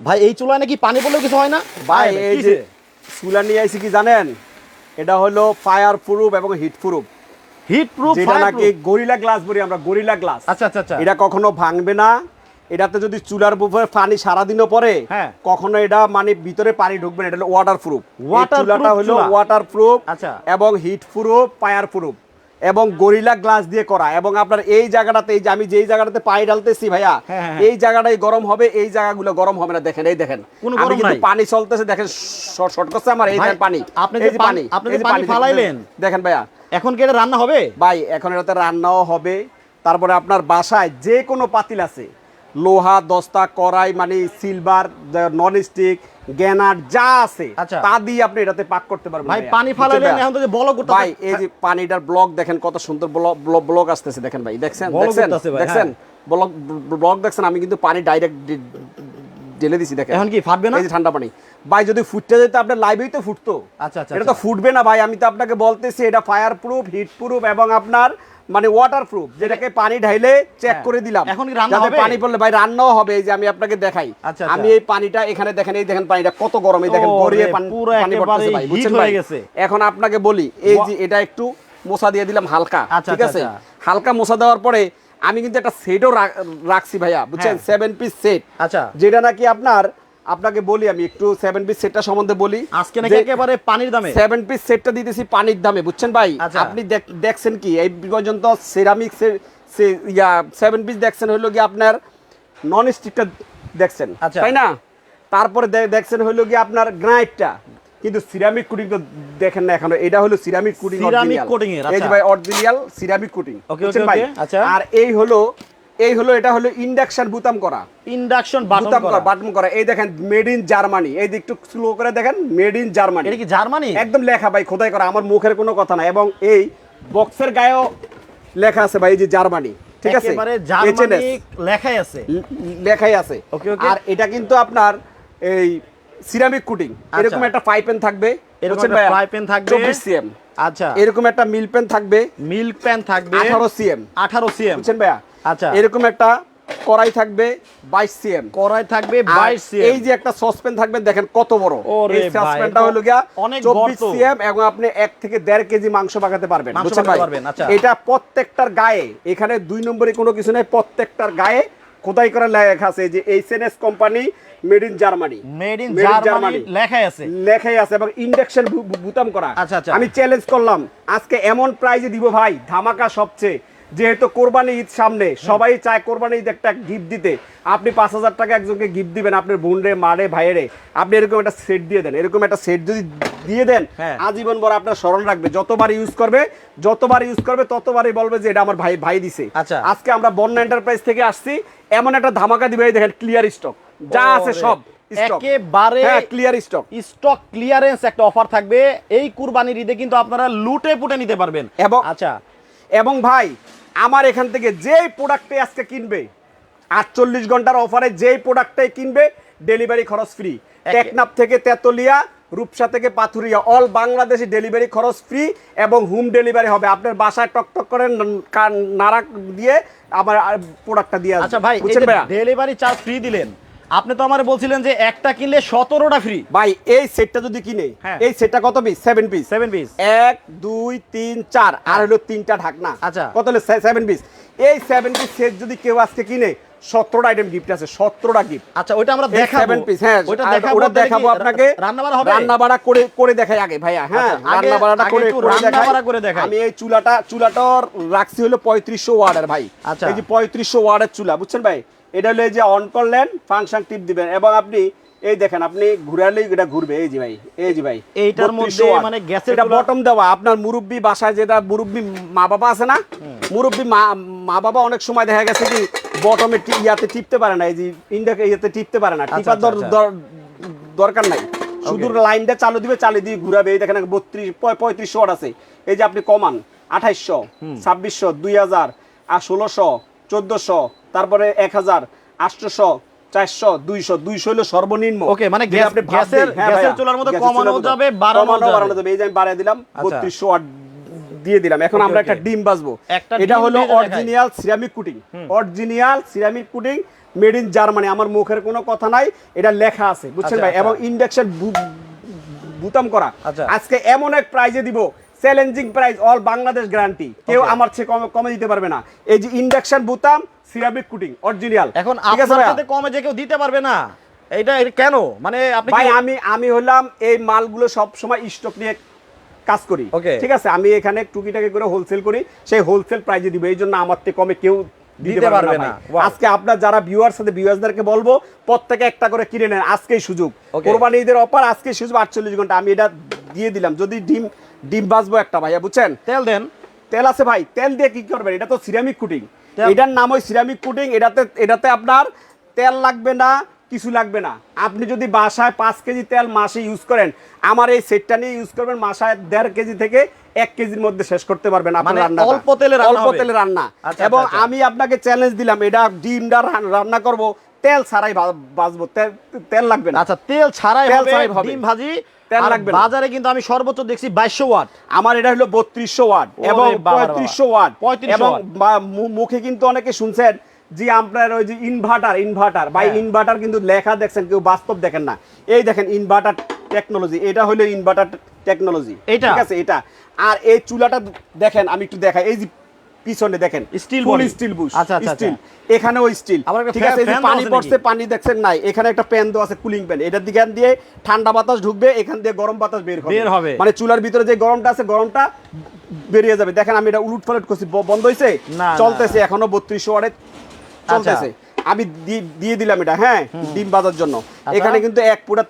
ভাই এই চুলায় নাকি পানি পড়লেও কিছু হয় না? ভাই এই যে চুলা নিয়ে আইছি কি জানেন? এটা হলো ফায়ার প্রুফ এবং হিট প্রুফ হিট প্রুফ যেটা নাকি গরিলা গ্লাস বলি আমরা গরিলা গ্লাস আচ্ছা আচ্ছা আচ্ছা। এটা কখনো ভাঙবে না। এটাতে যদি চুলার উপরে পানি সারাদিনও পরে হ্যাঁ। কখনো এটা মানে ভিতরে পানি ঢুকবে না এটা হলো ওয়াটার প্রুফ Waterproof চুলাটা হলো। ওয়াটার প্রুফ আচ্ছা। এবং হিট প্রুফ ফায়ার প্রুফ এবং গরিলা গ্লাস দিয়ে করা। এবং আপনার এই জায়গাটাতে এই যে আমি যেই জায়গাটাতে পায়ে ঢালতেছি ভাইয়া হ্যাঁ, হ্যাঁ, এই জায়গাটাই গরম হবে এই জায়গাগুলো গরম হবে না। দেখেন এই দেখেন। কোনো আমি কিন্তু। পানি চলতেছে দেখেন শর্ট করছে আমার এই পানি। আপনি যে পানি- পানি আপনি যে পানি ফালাইলেন। দেখেন ভাইয়া। এখন কি এটা রান্না হবে? ভাই এখন এটাতে রান্নাও হবে তারপরে আপনার বাসায় যে কোনো পাতিল আছে লোহা দস্তা কড়াই মানে সিলভার নন স্টিক গ্যানার যা আছে আচ্ছা। তা দিয়ে আপনি এটাতে পাক করতে পারবেন ভাই পানি ফালাইলেন এখন তো যে বলক করতে ভাই এই যে পানিটার ব্লক দেখেন কত সুন্দর ব্লক ব্লক আসতেছে দেখেন ভাই। দেখছেন? বলক দেখছেন? দেখছেন? হ্যাঁ। ব্লক ব্লক দেখছেন? আমি কিন্তু পানি ডাইরেক্ট ঢেলে দিছি দেখেন। এখন কি ফাটবে না? এই যে ঠান্ডা পানি। ভাই যদি ফুটতে যেত আপনার লাইভেই তো ফুটতো। আচ্ছা, আচ্ছা, এটা তো ফুটবে না ভাই আমি তো আপনাকে বলতেছি এটা ফায়ার প্রুফ হিট প্রুফ এবং আপনার মানে ওয়াটার প্রুফ যেটাকে পানি ঢাইলে চেক হ্যাঁ। করে দিলাম এখন রান্না হবে? পানি পড়লে ভাই রান্নাও হবে এই যে আমি আপনাকে দেখাই আচ্ছা, আচ্ছা। আমি এই পানিটা এখানে দেখেন এই দেখেন পানিটা কত গরম এই দেখেন গড়িয়ে পানি পড়তেছে ভাই বুঝছেন ভাই। এখন আপনাকে বলি এই যে এটা একটু মোছা দিয়ে দিলাম হালকা আচ্ছা, ঠিক আছে। হালকা মোছা দেওয়ার পরে আমি কিন্তু একটা সেটও রাখছি ভাইয়া বুঝছেন। সেভেন পিস সেট আচ্ছা যেটা নাকি আপনার আপনাকে বলি আমি একটু সেভেন পিস সেটটা সম্বন্ধে বলি আজকে নাকি একেবারে পানির দামে সেভেন পিস সেটটা দিতেছি পানির দামে বুঝছেন ভাই আচ্ছা। আপনি দেখছেন কি এই পর্যন্ত সিরামিক ইয়া সেভেন পিস দেখছেন হইল কি আপনার নন স্টিকটা দেখছেন আচ্ছা। তাই না তারপরে দেখছেন হইল কি আপনার গ্রানাইটটা কিন্তু সিরামিক কোটিং তো দেখেন না এখনও এটা হলো সিরামিক কোটিং Ceramic coating এর, আচ্ছা এই যে। ভাই অরিজিনাল সিরামিক কোটিং ভাই আচ্ছা। আর এই হলো এই হলো এটা হলো ইন্ডাকশন বুতাম করা। ইন্ডাকশন বুতাম করা বাটন করা। এই দেখেন মেড ইন জার্মানি এই দিক একটু স্লো করে দেখেন মেড ইন জার্মানি এটা কি জার্মানি একদম লেখা ভাই খোদাই করা আমার মুখের কোনো কথা না এবং এই বক্সের গায়েও লেখা আছে ভাই এই যে জার্মানি ঠিক আছে? একেবারে জার্মানি লেখাই আছে। লেখাই আছে। Okay, okay. আর এটা কিন্তু আপনার এই সিরামিক কুটিং এরকম একটা ফ্রাই প্যান থাকবে। এরকম একটা ভাইয়া? fry থাকবে। 24 সিএম আচ্ছা। এরকম একটা মিল পেন থাকবে। মিল পেন থাকবে। 18 সিএম 18 সিএম বুঝছেন ভাইয়া? আচ্ছা। এরকম একটা কড়াই থাকবে 22 সিএম। কড়াই থাকবে 22 সিএম। এই যে একটা সসপ্যান থাকবে দেখেন কত বড়। এই এটা হলো গিয়া 24 সিএম এবং আপনি 1 থেকে 1.5 কেজি মাংস পাকাতে পারবেন বুঝছেন ভাই? পারবেন, আচ্ছা। এটা প্রত্যেকটার গায়ে এখানে দুই নম্বরে কোনো কিছু নেই প্রত্যেকটার গায়ে খোদাই করা লেখা আছে যে HNS company made in Germany. Made in Germany. লেখাই আছে। লেখাই আছে এবং ইন্ডাকশন বুতাম করা। আচ্ছা, আচ্ছা। আমি চ্যালেঞ্জ করলাম আজকে এমন প্রাইজে দিব ভাই ধামাকা সবচেয়ে। যেহেতু কোরবানি ঈদ সামনে সবাই চায় কোরবানি ঈদ একটা গিফট দিতে। আপনি পাঁচ হাজার টাকা একজনকে গিফট দিবেন আপনার বোন রে মারে ভাইয়েরে। আপনি এরকম একটা সেট দিয়ে দেন এরকম একটা সেট যদি দিয়ে দেন হ্যাঁ। আজীবন বড় আপনার স্মরণ রাখবে। যতবার ইউজ করবে যতবার ইউজ করবে ততবারই বলবে যে এটা আমার ভাই ভাই দিছে। আচ্ছা। আজকে আমরা বন্যা এন্টারপ্রাইজ থেকে আসছি এমন একটা ধামাকা দিবে দেখেন ক্লিয়ার স্টক যা আছে সব একেবারে ক্লিয়ার স্টক স্টক ক্লিয়ারেন্স একটা অফার থাকবে। এই কুরবানির ঈদে কিন্তু আপনারা লুটে পুটে নিতে পারবেন। এবং- আচ্ছা। এবং ভাই আমার এখান থেকে যেই প্রোডাক্টে আজকে কিনবে আটচল্লিশ ঘণ্টার অফারে যেই প্রোডাক্টটাই কিনবে ডেলিভারি খরচ ফ্রি একনাপ থেকে তেতলিয়া রূপসা থেকে পাথুরিয়া অল বাংলাদেশে ডেলিভারি খরচ ফ্রি এবং হোম ডেলিভারি হবে। আপনার বাসায় টকটক করে নাড়া দিয়ে আমার প্রোডাক্টটা দিয়ে। আচ্ছা ভাই ডেলিভারি চার্জ ফ্রি দিলেন আপনি তো আমার বলছিলেন যে একটা কিনলে সতেরোটা ফ্রি ভাই এই সেটটা যদি কিনে হ্যাঁ। এই সেটটা কত piece seven piece seven piece এক দুই তিন চার আর হলো তিনটা ঢাকনা। আচ্ছা। কত হলো? সেভেন পিস এই সেভেন পিস সেট যদি কেউ আজকে কিনে সতেরোটা আইটেম গিফট আছে সতেরোটা গিফট আচ্ছা ওইটা আমরা দেখাবো। সেভেন পিস হ্যাঁ ওইটা দেখাবো ওটা দেখাবো আপনাকে। রান্না বাড়া হবে? রান্না বাড়া করে করে দেখাই আগে ভাইয়া হ্যাঁ আচ্ছা, আগে- রান্না বাড়াটা করে একটু করে রান্না দেখাই। বাড়া করে দেখাই। আমি এই চুলাটা চুলাটার রাখছি হলো পঁয়ত্রিশশো ওয়ার্ডের ভাই। আচ্ছা। এই যে পঁয়ত্রিশশো ওয়ার্ডের চুলা বুঝছেন ভাই? এটা হলো এই যে অন করলেন ফাংশন টিপ দিবেন। এবং আপনি এই দেখেন আপনি ঘুরালেই এটা ঘুরবে। এই যে ভাই এই যে ভাই এইটার 32 মধ্যে মানে গ্যাসের এটা বটম দেওয়া। আপনার মুরব্বি বাসায় যেটা মুরব্বি মা বাবা আছে না মুরব্বি মা মা বাবা অনেক সময় দেখা গেছে কি বটমে ইয়াতে টিপতে পারে না। এই যে ইন্ডিয়া ইয়াতে টিপতে পারে না। টিপার আচ্ছা, দর- আচ্ছা। দরকার নাই। শুধু লাইনটা চালু দিবে চালু দিয়ে ঘুরাবে। এই দেখেন বত্রিশ পঁয়ত্রিশ ওয়াট আছে। এই যে আপনি কমান আঠাইশশো ছাব্বিশশো দুই হাজার আর ষোলোশো চোদ্দশো তারপরে এক হাজার আটশোশো চারশো দুইশো দুইশো হলো সর্বনিম্ন। ওকে, মানে গ্যাসের- হ্যাঁ গ্যাসের চুলার মতো কমানো যাবে, বাড়ানো বাড়ানো যাবে। এই যে আমি বাড়াই দিলাম আচ্ছা। বত্রিশশো ওয়াট দিয়ে দিলাম। এখন আমরা একটা ডিম বাজবো এটা হলো original ceramic coating original ceramic coating made in Germany আমার মুখের কোনো কথা নাই এটা লেখা আছে বুঝছেন আচ্ছা, ভাই? আচ্ছা। এবং ইন্ডাকশন বুতাম করা। আচ্ছা। আজকে এমন এক প্রাইজে দিব challenging price all Bangladesh guarantee কেউ আমার চেয়ে কমে কমে দিতে পারবে না। এই যে induction bottom ceramic coating original এখন আপনার সাথে কমে যে কেউ দিতে পারবে না এটা কেন? মানে আপনি ভাই আমি আমি হলাম এই মালগুলো সব সময় স্টক নিয়ে কাজ করি। ঠিক আছে? আমি এখানে টুকিটাকি করে হোলসেল করি সেই হোলসেল প্রাইজে দিব। এই জন্য আমার থেকে কমে কেউ দিতে পারবে না. আজকে আপনার যারা ভিউয়ার সাথে ভিউয়ার্সদেরকে বলব প্রত্যেকে একটা করে কিনে নেন। আজকেই সুযোগ. কোরবানি ঈদের অফার আজকে সুযোগ আটচল্লিশ ঘণ্টা। আমি এটা দিয়ে দিলাম। যদি ডিম ডিম বাঁচবো একটা ভাইয়া বুঝছেন? তেল দেন। তেল আছে ভাই। তেল দিয়ে কি করবেন? এটা তো সিরামিক কুটিং এটার নাম ওই সিরামিক কুটিং এটাতে এটাতে আপনার তেল লাগবে না কিছু লাগবে না আপনি যদি বাসায় পাঁচ কেজি তেল মাসে ইউজ করেন আমার এই সেটটা নিয়ে ইউজ করবেন মাসায় দেড় কেজি থেকে এক কেজির মধ্যে শেষ করতে পারবেন আপনার মানে রান্নাটা। অল্প তেলে রান্না অল্প? তেলে রান্না আচ্ছা, এবং আচ্ছা, আচ্ছা। আমি আপনাকে চ্যালেঞ্জ দিলাম এটা ডিমটা রান- রান্না করব তেল ছাড়াই ভাজবো তেল লাগবে না আচ্ছা তেল ছাড়াই। ডিম ভাজি তেল লাগবে। বাজারে কিন্তু আমি সর্বোচ্চ দেখছি 2200 ওয়াট আমার এটা হলো বত্রিশশো ওয়াট এবং পঁয়ত্রিশশো ওয়াট 3500 এবং মুখে কিন্তু অনেকে শুনছেন যে আপনার ওই যে ইনভার্টার ইনভার্টার বা। ইনভার্টার কিন্তু লেখা দেখছেন কেউ বাস্তব দেখেন না। এই দেখেন ইনভার্টার টেকনোলজি এটা হলো ইনভার্টার টেকনোলজি এটা? ঠিক আছে এটা। আর এই চুলাটা দেখেন আমি একটু দেখাই এই যে পিছনে দেখেন Steel ফুল স্টিল বুশ আচ্ছা, স্টিল এখানেও স্টিল ঠিক আছে এই যে পানি পড়ছে পানি দেখছেন নাই এখানে একটা প্যান দেওয়া আছে কুলিং প্যান এটার দিকে দিয়ে ঠান্ডা বাতাস ঢুকবে এখান দিয়ে গরম বাতাস বের হবে। বের হবে। মানে চুলার ভিতরে যে গরমটা আছে গরমটা বেরিয়ে যাবে। দেখেন আমি এটা উলুট পালট করছি বন্ধ হয়েছে না, চলতেছে এখনও বত্রিশশো ওয়ার্ডে চলতেছে। আমি দিয়ে দিলাম এটা হ্যাঁ ডিম বাজার জন্য। এখানে কিন্তু এক ফুটা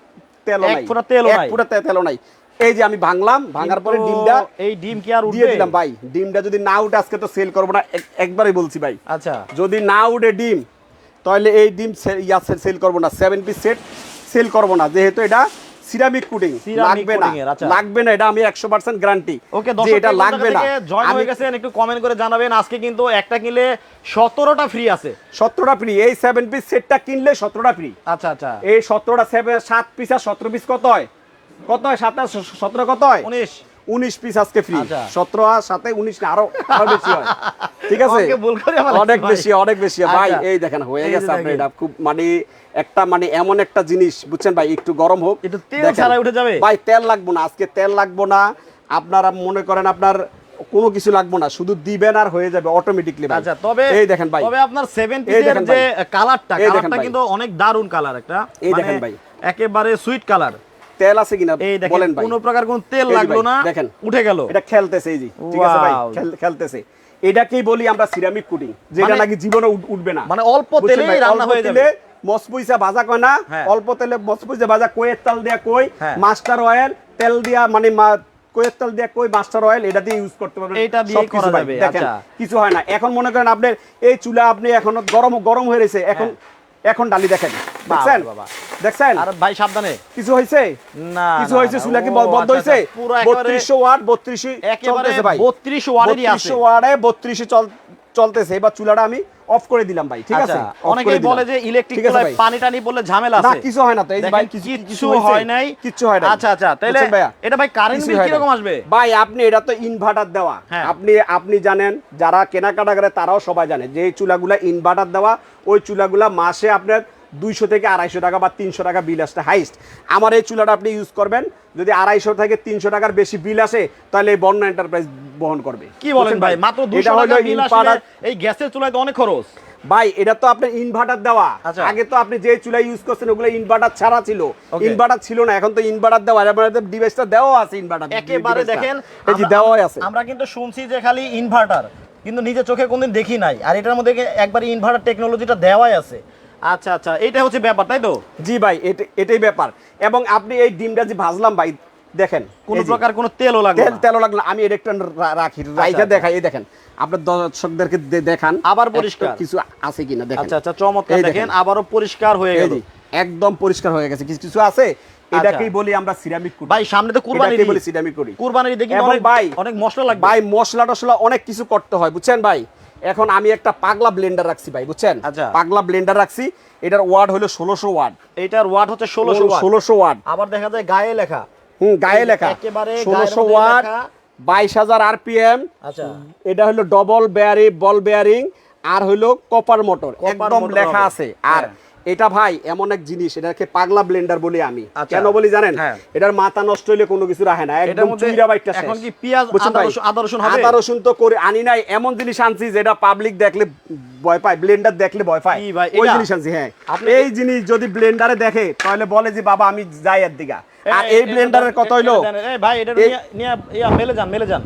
তেল এক নাই। ফোঁটা তেলও এক নাই। ফুটা তে- তেলও নাই। এই যে আমি ভাঙলাম ভাঙার পরে ডিমটা এই ডিম কি আর উঠবে? দিয়ে দিলাম ভাই। ডিমটা যদি না উঠে আজকে তো সেল করব না। একবারই বলছি ভাই। আচ্ছা। যদি না উঠে ডিম তাহলে এই ডিম ইয়া সেল করব না। সেভেন পিস সেট সেল করব না। যেহেতু এটা সিরামিক কোটিং লাগবে না। আচ্ছা। লাগবে না এটা আমি একশো পার্সেন্ট গ্যারান্টি ওকে যে এটা লাগবে না। জয়েন হয়ে গেছেন একটু কমেন্ট করে জানাবেন। আজকে কিন্তু একটা কিনলে 17টা ফ্রি আছে। সতেরোটা ফ্রি এই সেভেন পিস সেটটা কিনলে সতেরোটা ফ্রি আচ্ছা আচ্ছা। এই সতেরোটা সেভেন সাত পিস আর সতেরো পিস কত হয়? কত হয়? সাত আর স- সতেরো কত হয়? 19 উনিশ পিস আজকে ফ্রি আচ্ছা। সতেরো আর সাথে উনিশ না আরও আরও বেশি হয়। ঠিক আছে? অনেক বেশি অনেক বেশি। ভাই আচ্ছা। এই দেখেন হয়ে গেছে দেখেন। এটা খুব মানে একটা মানে এমন একটা জিনিস বুঝছেন ভাই? একটু গরম হোক। একটু তেল দেখেন। উঠে যাবে? ভাই তেল লাগবো না আজকে তেল লাগবো না। আপনারা মনে করেন আপনার কোনো কিছু লাগবো না শুধু দিবেন আর হয়ে যাবে অটোমেটিকলি আচ্ছা তবে এই দেখেন ভাই। তবে আপনার 7 পিসের যে কালারটা কালারটা কিন্তু অনেক দারুণ কালার একটা। এই মানে দেখেন ভাই। একেবারে সুইট কালার তেল আছে কিনা বলেন ভাই কোনো প্রকার কোনো তেল লাগল না দেখেন। উঠে গেল এটা খেলতেছে এই যে ঠিক আছে ভাই খেলতেছে এটাকেই বলি আমরা সিরামিক কুটিং যেটা মানে- নাকি জীবনে উঠবে না মানে অল্প ভাই? রান্না হয়ে যাবে মসপুইসা ভাজা কয় না হ্যাঁ। অল্প তেলে মসপুইসা ভাজা কয়ের তেল দিয়া কই হ্যাঁ। মাস্টার অয়েল তেল দিয়া মানে কয়ের তেল দিয়া কই মাস্টার অয়েল এটা দিয়ে ইউজ করতে পারবেন দিয়েই সবকিছু করা যাবে, দেখেন আচ্ছা। কিছু হয় না এখন মনে করেন আপনার এই চুলা আপনি এখন গরম গরম হয়ে রয়েছে এখন এখন ডালি দেখেন দেখছেন? বাবা। দেখছেন? আর ভাই সাবধানে। কিছু হয়েছে? না কিছু হইছে চুলা কি বন্ধ হইছে আচ্ছা, পুরো একেবারে বত্রিশশো ওয়াট বত্রিশে একেবারে চলতেছে ভাই। 32 ওয়াটেরই আছে। 3200 ওয়াটে বত্রিশে চল- চলতেছে এবার চুলাটা আমি অফ করে দিলাম ভাই ঠিক আছে? আচ্ছা করে অনেকেই বলে যে ইলেকট্রিক চুলায় পানি টানি বলে ঝামেলা না আছে। কিছু হয় না তো এই ভাই কিছু হয় নাই। কিছু হয় না আচ্ছা আচ্ছা তাহলে এটা ভাই কারেন্ট বিল কি রকম আসবে? ভাই আপনি এটা তো ইনভার্টার দেওয়া। হ্যাঁ। আপনি আপনি জানেন যারা কেনাকাটা করে তারাও সবাই জানে যে চুলাগুলা ইনভার্টার দেওয়া ওই চুলাগুলা মাসে আপনার দুইশো থেকে আড়াইশো টাকা বা তিনশো টাকা বিল আসতে। হাইস্ট আমার এই চুলাটা আপনি ইউজ করবেন। যদি আড়াইশো থেকে তিনশো টাকার বেশি বিল আসে তাহলে এই বন্যা এন্টারপ্রাইজ বহন করবে। কি বলেন ভাই? মাত্র এটা 200 হলো টাকা বিল এই গ্যাসের চুলায় তো অনেক খরচ। ভাই এটা তো আপনার ইনভার্টার দেওয়া। আচ্ছা। আগে তো আপনি যে চুলা ইউজ করছেন ওগুলো ইনভার্টার ছাড়া ছিল। ইনভার্টার ছিল না এখন তো ইনভার্টার দেওয়া। ডিভাইসটা দেওয়া আছে ইনভার্টার একেবারে দেখেন এই যে আমরা- দেওয়াই আছে। আমরা কিন্তু শুনছি যে খালি ইনভার্টার কিন্তু নিজে চোখে কোনদিন দেখি নাই। আর এটার মধ্যে একবার ইনভার্টার টেকনোলজিটা দেওয়াই আছে। আচ্ছা আচ্ছা এইটা হচ্ছে ব্যাপার তাই তো? জি ভাই এটাই ব্যাপার। এবং আপনি এই ডিমটা যে ভাজলাম ভাই দেখেন কোনো প্রকার কোনো তেলও লাগবে তেল। তেলও লাগল আমি এটা একটু রাখি রাইখা আচ্ছা। দেখাই এই দেখেন আপনার দর্শকদেরকে দেখান আবার পরিষ্কার। কিছু আছে কিনা দেখেন। আচ্ছা আচ্ছা চমৎকার দেখেন আবারও পরিষ্কার হয়ে গেল। একদম পরিষ্কার হয়ে গেছে কিছু কিছু আছে? এটাকেই বলি আমরা সিরামিক আচ্ছা। ভাই সামনে তো কুরবানি এটাকেই বলি সিরামিক কুটি। কুরবানির দেখি অনেক ভাই অনেক মশলা লাগবে। ভাই মশলা টশলা অনেক কিছু করতে হয় বুঝছেন ভাই? এখন আমি একটা পাগলা ব্লেন্ডার রাখছি ভাই বুঝছেন? আচ্ছা। পাগলা ব্লেন্ডার রাখছি এটার ওয়ার্ড হলো ষোলোশো ওয়ার্ড এটার ওয়ার্ড হচ্ছে ষোলোশো ষোলোশো ওয়ার্ড আবার দেখা যায় গায়ে লেখা। হুম গায়ে লেখা। একেবারে ষোলোশো ওয়ার্ড বাইশ হাজার আরপিএম আচ্ছা। এটা হলো ডবল বেয়ারি বল বেয়ারিং আর হইল কপার মোটর একদম লেখা আছে। আর হ্যাঁ। এটা ভাই এমন এক জিনিস এটাকে পাগলা ব্লেন্ডার বলি আমি। আচ্ছা। কেন বলি জানেন? হ্যাঁ। এটার মাথা নষ্ট হইলে কোনো কিছু রাখে না। একদম চুইরা বাইটটা এখন কি পেঁয়াজ, আদা রসুন- আদা রসুন হবে? আদা রসুন তো করে আনি নাই। এমন জিনিস আনছি যেটা পাবলিক দেখলে ভয় পায় ব্লেন্ডার দেখলে ভয় পায়। ওই জিনিস আনছি হ্যাঁ। এই জিনিস যদি ব্লেন্ডারে দেখে তাহলে বলে যে বাবা আমি যাই এর দিকে। আর এই ব্লেন্ডারের কত হইল? ভাই এটা নিয়ে নিয়ে মেলে যান মেলে যান।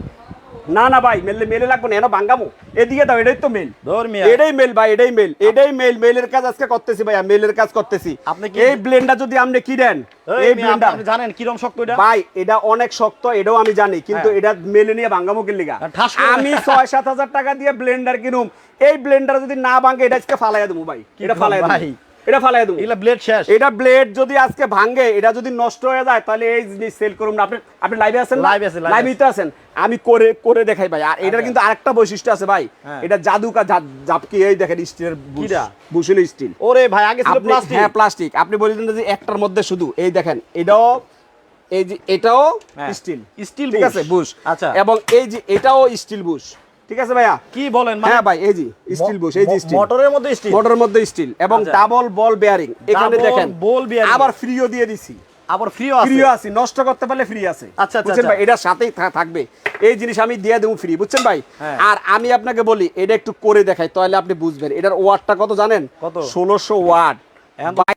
না না ভাই মেলে মেলে লাগবে না এনো ভাঙ্গামো এদিকে দাও এটাই তো মেল ধর মিয়া। এটাই মেল ভাই এটাই মেল এটাই মেল মেলের কাজ আজকে করতেছি ভাই মেলের কাজ করতেছি। আপনি কি- এই ব্লেন্ডার যদি আপনি কিনেন এই এই ব্লেন্ডার আপনি জানেন কিরম শক্ত এটা? ভাই এটা অনেক শক্ত এটাও আমি জানি কিন্তু হ্যাঁ। এটা মেলে নিয়ে ভাঙ্গামুখের লিগা? আর ঠাস করে- আমি ছয় সাত হাজার টাকা দিয়ে ব্লেন্ডার কিনুম। এই ব্লেন্ডার যদি না ভাঙে এটা আজকে ফালাই দেবো ভাই এটা কম ফালাই ভাই? দেবো এটা ফালাই দেবো। এগুলা ব্লেড শেষ। এটা ব্লেড যদি আজকে ভাঙে এটা যদি নষ্ট হয়ে যায় তাহলে এই জিনিস সেল করুন। না আপনি আপনি লাইভে আছেন Live আছি, live লাইভে তো আছেন। আমি করে করে দেখাই ভাই। আর এটার আচ্ছা। কিন্তু আরেকটা বৈশিষ্ট্য আছে ভাই। হ্যাঁ। এটা জাদু কা? জাপকি এই দেখেন স্টিলের? বুশিল স্টিল ওরে ভাই আগে ছিল প্লাস্টিক হ্যাঁ প্লাস্টিক আপনি বলছেন যে একটার মধ্যে শুধু। এই দেখেন এটাও এই যে এটাও স্টিল স্টিল ঠিক আছে? বুশ। আচ্ছা। এবং এই যে এটাও স্টিল বুশ। ঠিক আছে ভাইয়া? কি বলেন মানে? হ্যাঁ ভাই এই যে স্টিল বুশ এই যে স্টিল। মোটরের মধ্যে স্টিল? মোটরের মধ্যে স্টিল। এবং। ডাবল বল বেয়ারিং এখানে দেখেন ball bearing। আবার ফ্রিও দিয়ে দিছি। আবার ফ্রিও আছে? ফ্রিও আছে নষ্ট করতে পারলে ফ্রি আছে। আচ্ছা, আচ্ছা, বুঝছেন আচ্ছা। ভাই? এটার সাথেই থাকবে। এই জিনিস আমি দিয়ে দেবো ফ্রি বুঝছেন ভাই? হ্যাঁ। আর আমি আপনাকে বলি এটা একটু করে দেখাই তাহলে আপনি বুঝবেন। এটার ওয়াটটা কত জানেন? কত? ষোলোশো ওয়াট। ভাই,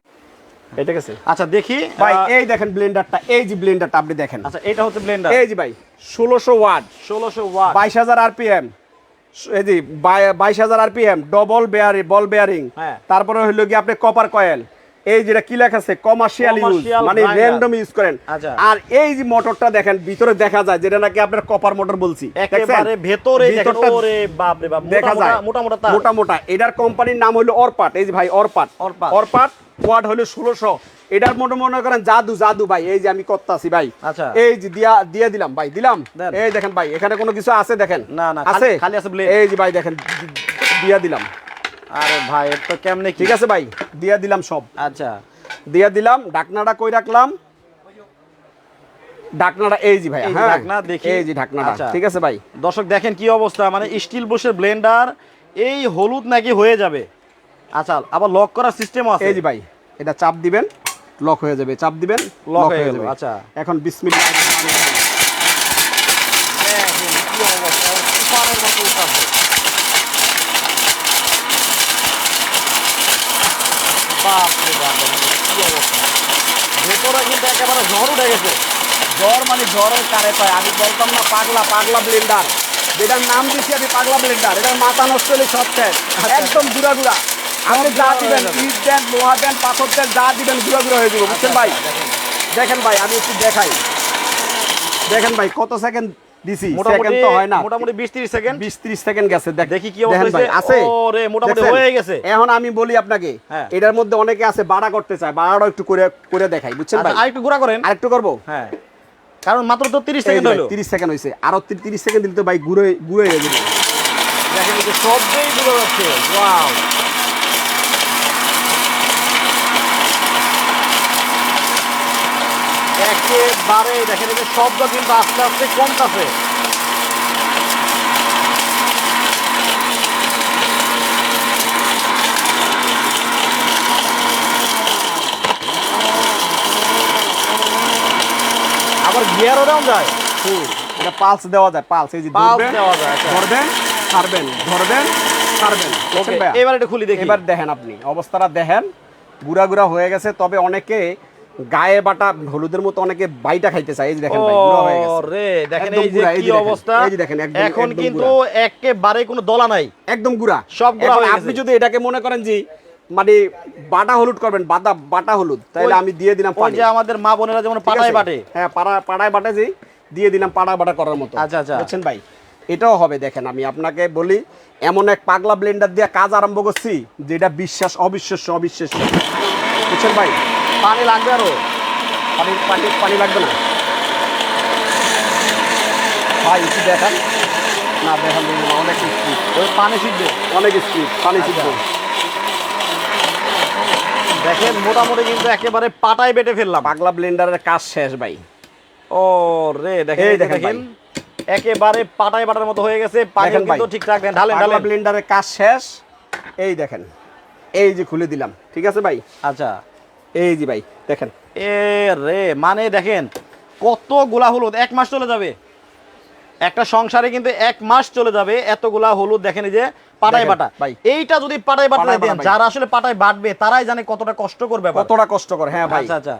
এটা গেছে? আচ্ছা দেখি। ভাই এই দেখেন ব্লেন্ডারটা এই যে ব্লেন্ডারটা আপনি দেখেন। আচ্ছা এটা হচ্ছে ব্লেন্ডার এই যে ভাই ষোলোশো ওয়াট। ষোলোশো ওয়াট। বাইশ হাজার আরপিএম এই যে বাইশ হাজার আরপিএম ডবল বেয়ারি বল বেয়ারিং হ্যাঁ। তারপরে হইল কি আপনি কপার কয়েল এই যেটা কি লেখা আছে? কমার্শিয়াল ইউজ মানে র্যান্ডম ইউজ করেন। আচ্ছা। আর এই যে মোটরটা দেখেন ভিতরে দেখা যায় যেটা নাকি আপনার কপার মোটর বলছি। একেবারে ভেতরে ওরে বাপ রে বাপ দেখা যায়। মোটা মোটা মোটা মোটা। এটার কোম্পানির নাম হলো অরপাট এই যে ভাই অরপাট অরপাট। ওয়াট হলো ষোলোশো। এটার মনে মনে করেন জাদু জাদু ভাই। এই যে আমি করতাছি ভাই। আচ্ছা। এই যে দিয়া দিয়ে দিলাম ভাই দিলাম। এই দেখেন ভাই এখানে কোনো কিছু আছে দেখেন? না, না, খালি- আছে? খালি আছে। এই যে ভাই দেখেন দিয়া দিলাম। আরে ভাই এর তো কেমনে ঠিক আছে ভাই দিয়া দিলাম সব। আচ্ছা। দিয়া দিলাম ডাকনাটা কই রাখলাম? ডাকনাটা এই যে ভাই হ্যাঁ। ঢাকনা, দেখি। এই যে ঢাকনাটা আচ্ছা। ঠিক আছে ভাই। দর্শক দেখেন কি অবস্থা মানে স্টিল বুশের ব্লেন্ডার এই হলুদ নাকি হয়ে যাবে। আচ্ছা আবার লক করার সিস্টেম আছে। এই জি ভাই এটা চাপ দিবেন লক হয়ে যাবে চাপ দিবেন লক হয়ে যাবে। আচ্ছা। এখন বিসমিল্লাহ কি অবস্থা তুফানের মতো উঠতেছে বাপ রে বাপ দেখেন কি অবস্থা ভেতরে কিন্তু একেবারে ঝড় উঠে গেছে। জ্বর মানে ঝড়ের কারে পায় আমি বলতাম না পাগলা পাগলা ব্লেন্ডার যেটার নাম দিচ্ছি আমি পাগলা ব্লেন্ডার এটার মাথা নষ্ট হলে সব একদম গুড়া গুড়া। আপনি যা গুঁড়া দিবেন যাবে। ইট দেন লোহা দেন পাথর দেন যা দিবেন গুড়া গুড়া হয়ে যাবে। বুঝছেন ভাই? দেখেন ভাই আমি একটু দেখাই। দেখেন ভাই কত সেকেন্ড দিছি সেকেন্ড তো হয় না। মোটামুটি বিশ তিরিশ সেকেন্ড বিশ ত্রিশ সেকেন্ড গেছে দেখ দেখি কি অবস্থা। আছে? ওরে, মোটামুটি হয়ে গেছে। এখন আমি বলি আপনাকে হ্যাঁ। এটার মধ্যে অনেকে আছে বাড়া করতে চায় বাড়াটা একটু করে করে দেখাই বুঝছেন আচ্ছা ভাই? আরেকটু গুঁড়া করেন। আরেকটু করব? হ্যাঁ। কারণ মাত্র তো তিরিশ এই সেকেন্ড হলো। 30 সেকেন্ড হয়েছে আরও 30 সেকেন্ড দিলে তো ভাই ঘুরে ঘুরে যাবে। দেখেন শব্দই বোঝা যাচ্ছে ওয়াও একেবারে দেখেন শব্দ কিন্তু আস্তে আস্তে কমতাছে আবার গিয়ারও দেওয়া যায় এটা পালস দেওয়া যায় পালস এই যে দেওয়া যায়, আচ্ছা। ধরবেন ছাড়বেন ধরবেন ছাড়বেন? এবার এটা খুলি দেখি এবার দেখেন আপনি অবস্থাটা দেখেন গুড়া গুড়া হয়ে গেছে তবে অনেকে গায়ে বাটা হলুদের মতো অনেকে বাইটা খাইতে চায়। এই দেখেন ভাই গুঁড়া হয়ে গেছে। রে দেখেন এই যে কি অবস্থা? এই যে দেখেন, একদম- এখন কিন্তু একেবারে কোনো দলা নাই। একদম গুড়া। সব গুঁড়া হয়ে আপনি যদি এটাকে মনে করেন যে মানে বাটা হলুদ করবেন বাটা বাটা হলুদ তাহলে আমি দিয়ে দিলাম ওই পানি। যে আমাদের মা বোনেরা যেমন পাড়ায় বাটে। হ্যাঁ পাড়া পাড়ায় বাটে যে দিয়ে দিলাম পাড়া বাটা করার মতো। আচ্ছা, আচ্ছা। বুঝছেন ভাই? এটাও হবে দেখেন আমি আপনাকে বলি এমন এক পাগলা ব্লেন্ডার দিয়ে কাজ আরম্ভ করছি যেটা বিশ্বাস অবিশ্বাস্য অবিশ্বাস্য। বুঝছেন ভাই? পানি লাগবে আরও। পানি পানি পানি লাগবে না। ভাই একটু দেখান। না দেখান না, অনেক স্পিড ওই পানি শিখবে অনেক স্পিড পানি আচ্ছা। শিখব দেখেন মোটামুটি কিন্তু একেবারে পাটায় বেটে ফেললাম। পাগলা ব্লেন্ডারের কাজ শেষ ভাই। ও রে দেখেন দেখেন একেবারে পাটায় বাটার মতো হয়ে গেছে। পানি কিন্তু ঠিকঠাক ঢালেন পাগলা ঢালেন। ব্লেন্ডারের কাজ শেষ। এই দেখেন এই যে খুলে দিলাম। ঠিক আছে ভাই? আচ্ছা। এই যে ভাই দেখেন। এ রে মানে দেখেন কতগুলা হলুদ এক মাস চলে যাবে। একটা সংসারে কিন্তু এক মাস চলে যাবে এতগুলা হলুদ দেখেন এই যে পাটাই বাটা। ভাই। এইটা যদি পাটাই বাটা পাটায় বাটা দেন যারা আসলে পাটায় বাটবে তারাই জানে কতটা কষ্ট করবে কতটা কষ্টকর হ্যাঁ ভাই। আচ্ছা আচ্ছা।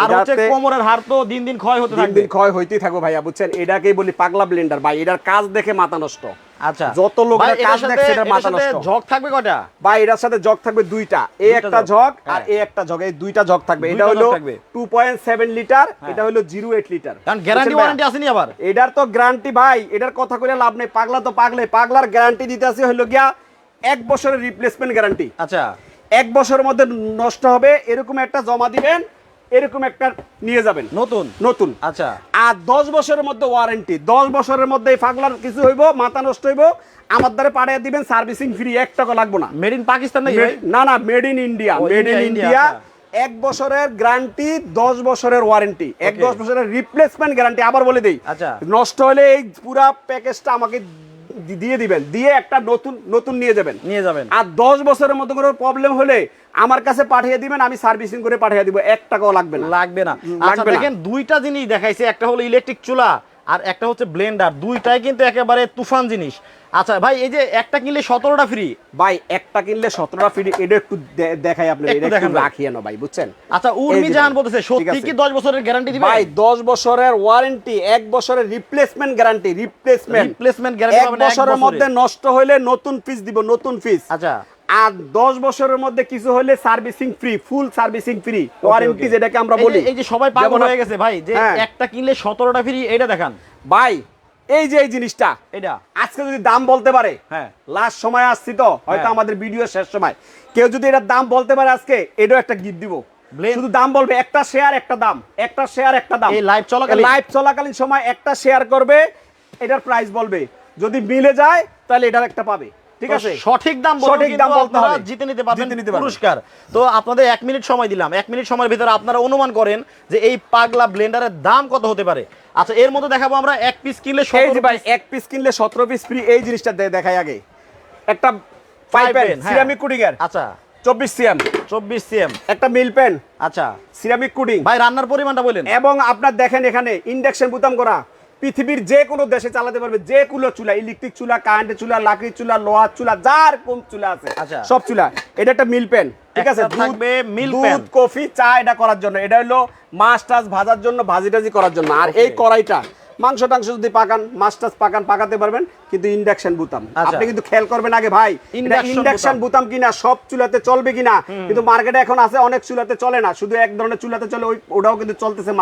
আর হচ্ছে কোমরের হাড় তো দিন দিন ক্ষয় হতে থাকবে। দিন ক্ষয় হইতেই থাকো ভাইয়া বুঝছেন? এটাকেই বলি পাগলা ব্লেন্ডার ভাই এটার কাজ দেখে মাথা নষ্ট। আচ্ছা। যত লোকেরা ভাই, এটার কাজ সাথে- দেখছে এটার এটার মাথা নষ্ট। ঝক থাকবে কয়টা? বা এটার সাথে জগ থাকবে দুইটা। এই একটা জগ, জগ আর হ্যাঁ। এই একটা জগ এই দুইটা জগ থাকবে। এটা দুইটা হলো থাকবে। টু পয়েন্ট সেভেন লিটার হ্যাঁ। এটা হলো জিরো এইট লিটার কারণ গ্যারান্টি ওয়ারেন্টি আবার। এটার তো গ্যারান্টি ভাই এটার কথা কইলে লাভ নেই। পাগলা তো পাগলে। পাগলার গ্যারান্টি দিতে আছে হলো গিয়া এক বছরের রিপ্লেসমেন্ট গ্যারান্টি আচ্ছা। এক বছরের মধ্যে নষ্ট হবে এরকম একটা জমা দিবেন এরকম একটা নিয়ে যাবেন নতুন নতুন আচ্ছা আর দশ বছরের মধ্যে ওয়ারেন্টি দশ বছরের মধ্যে এই পাগলার কিছু হইব মাথা নষ্ট হইব আমার দ্বারা পাঠিয়ে দিবেন সার্ভিসিং ফ্রি এক টাকা লাগবে না মেড ইন পাকিস্তান? না না made in India made in India. এক বছরের গ্যারান্টি দশ বছরের ওয়ারেন্টি এক. দশ বছরের রিপ্লেসমেন্ট গ্যারান্টি আবার বলে দেই আচ্ছা। নষ্ট হলে এই পুরা প্যাকেজটা আমাকে দিয়ে দিবেন। দিয়ে একটা নতুন নতুন নিয়ে যাবেন। নিয়ে যাবেন। আর দশ বছরের মতো করে প্রবলেম হলে আমার কাছে পাঠিয়ে দিবেন আমি সার্ভিসিং করে পাঠিয়ে দিব। এক টাকাও লাগবে না। লাগবে না। আচ্ছা দেখেন দুইটা জিনিস দেখাইছে। একটা হলো ইলেকট্রিক চুলা আর একটা হচ্ছে ব্লেন্ডার দুইটাই কিন্তু একেবারে তুফান জিনিস। আচ্ছা ভাই এই যে একটা কিনলে সতেরোটা ফ্রি ভাই একটা কিনলে সতেরোটা ফ্রি এটা একটু দেখাই আপনি এটা একটু। রাখিয়ে ভাই বুঝছেন? আচ্ছা উর্মি জাহান বলতেছে সত্যি কি দশ বছরের গ্যারান্টি দিবে ভাই দশ বছরের ওয়ারেন্টি এক বছরের replacement guarantee replacement replacement guarantee এক বছরের মধ্যে নষ্ট হইলে নতুন পিস দিব নতুন পিস আচ্ছা। আর দশ বছরের মধ্যে কিছু হলে servicing free full servicing free warranty. যেটাকে আমরা বলি। এই যে সবাই পাগল হয়ে গেছে ভাই যে হ্যাঁ। একটা কিনলে সতেরোটা ফ্রি এটা দেখান। ভাই এই যে এই জিনিসটা এটা। আজকে যদি দাম বলতে পারে হ্যাঁ। লাস্ট সময় আসছি তো হয়তো হ্যাঁ। আমাদের ভিডিও শেষ সময়। কেউ যদি এটার দাম বলতে পারে আজকে এটাও একটা গিফট দিব। শুধু দাম বলবে একটা শেয়ার একটা দাম। একটা শেয়ার একটা দাম। এই live চলাকালীন? লাইভ চলাকালীন সময় একটা শেয়ার করবে এটার প্রাইস বলবে। যদি মিলে যায় তাহলে এটার একটা পাবে। ঠিক আছে? সঠিক দাম সঠিক দাম বলতে হবে। জিতে নিতে পারবেন জিতে নিতে পারবেন। পুরস্কার। তো আপনাদের এক মিনিট সময় দিলাম। এক মিনিট সময়ের ভিতরে আপনারা অনুমান করেন যে এই পাগলা ব্লেন্ডারের দাম কত হতে পারে। আচ্ছা এর মধ্যে দেখাবো আমরা এক পিস কিনলে ভাই এক পিস কিনলে সতেরো পিস ফ্রি এই জিনিসটা দেখাই আগে। একটা হ্যাঁ। সিরামিক কুডিং এর। আচ্ছা। চব্বিশ সিএম চব্বিশ সিএম একটা মিল পেন আচ্ছা। সিরামিক কুডিং ভাই রান্নার পরিমাণটা বলেন। এবং আপনার দেখেন এখানে ইন্ডাকশন বুতাম করা। পৃথিবীর যে কোনো দেশে চালাতে পারবে যে কোনো চুলা ইলেকট্রিক চুলা কারেন্টের চুলা লাকড়ির চুলা লোহার চুলা যার কোন চুলা আছে আচ্ছা। সব চুলা। এটা একটা মিল পেন ঠিক আছে থাকবে মিল দুধ কফি চা এটা করার জন্য। এটা হলো মাছ টাছ ভাজার জন্য ভাজি টাজি করার জন্য। আর এই কড়াইটা মাংস টাংস যদি পাকান মাছ টাছ পাকান পাকাতে পারবেন কিন্তু ইন্ডাকশন বুতাম। আচ্ছা। আপনি কিন্তু খেয়াল করবেন আগে ভাই ইন্ডাকশন বুতাম। কিনা সব চুলাতে চলবে কিনা কিন্তু মার্কেটে এখন আছে অনেক চুলাতে চলে না। শুধু এক ধরনের চুলাতে চলে ওই ওটাও কিন্তু চলতেছে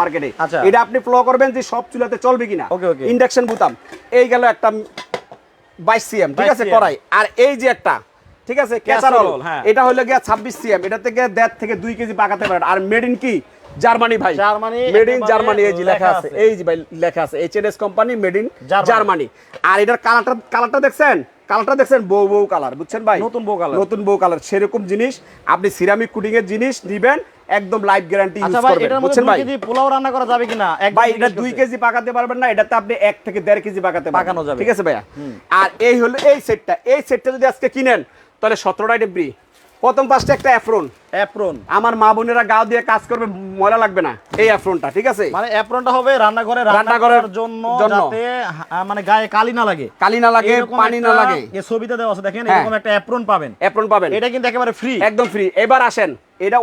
মার্কেটে। আচ্ছা। এটা আপনি ফ্লো করবেন যে সব চুলাতে চলবে কিনা. Induction bottom. এই গেল একটা বাইশ সিএম ঠিক আছে করাই আর এই যে একটা ঠিক আছে? ক্যাসারোল। এটা হলো গিয়া ছাব্বিশ সিএম এটা থেকে দেড় থেকে দুই কেজি পাকাতে পারেন। আর মেড ইন কি? জার্মানি ভাই। জার্মানি, মেড ইন জার্মানি এই যে লেখা আছে। এই যে ভাই লেখা আছে। HNS company made in Germany. আর এটার কালারটা কালারটা দেখছেন? কালারটা দেখছেন? বউ বউ কালার বুঝছেন ভাই? নতুন বউ colour। নতুন বউ কালার সেরকম জিনিস। আপনি সিরামিক কুটিং এর জিনিস নিবেন একদম লাইফ গ্যারান্টি ইউজ করবেন বুঝছেন ভাই? কেজি পোলাও রান্না করা যাবে কিনা? একদম ভাই এটা জিজ্ঞেস দুই কেজি পাকাতে পারবেন না এটাতে আপনি এক থেকে দেড় কেজি পাকাতে পারবেন। পাকানো যাবে। ঠিক আছে ভাইয়া? আর এই হলো এই সেটটা এই সেটটা যদি আজকে কিনেন তাহলে সতেরোটা ডেব্রি প্রথম পাঁচটা একটা অ্যাফ্রন অ্যাপ্রন আমার মা বোনেরা গাও দিয়ে কাজ করবে ময়লা লাগবে না এই অ্যাফ্রনটা ঠিক আছে? মানে অ্যাপ্রনটা হবে রান্নাঘরে রান্নাঘরের জন্য। যাতে মানে গায়ে কালি না লাগে। কালি না লাগে পানি না লাগে। এই ছবিতে দেওয়া আছে দেখেন হ্যাঁ। এরকম একটা অ্যাপ্রন পাবেন। অ্যাপ্রন পাবেন। এটা কিন্তু একেবারে ফ্রি একদম ফ্রি এবার আসেন এটা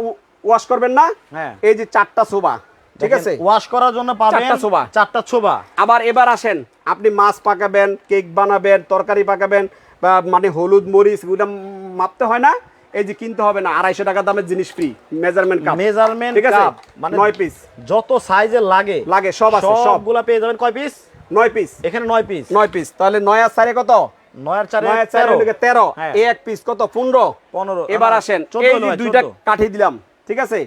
ওয়াশ করবেন না। হ্যাঁ। এই যে চারটা সোবা ঠিক আছে? ওয়াশ করার জন্য পাবেন চারটা ছোবা। চারটা ছোবা। আবার এবার আসেন আপনি মাছ পাকাবেন কেক বানাবেন তরকারি পাকাবেন বা মানে হলুদ মরিচ এগুলো মাপতে হয় না। এই যে কিনতে হবে না আড়াইশো টাকা দামের জিনিস ফ্রি মেজারমেন্ট কাপ মেজারমেন্ট ঠিক আছে? মানে নয় পিস যত সাইজের লাগে লাগে, সব আছে, সব। সবগুলা পেয়ে যাবেন কয় পিস নয় পিস এখানে নয় পিস নয় পিস তাহলে নয় আর চারে কত? চারে চারে তেরো। হ্যাঁ। এক পিস কত? পনেরো। পনেরো এবার আসেন চোদ্দ এই দুইটা। কাঠি দিলাম ঠিক আছে?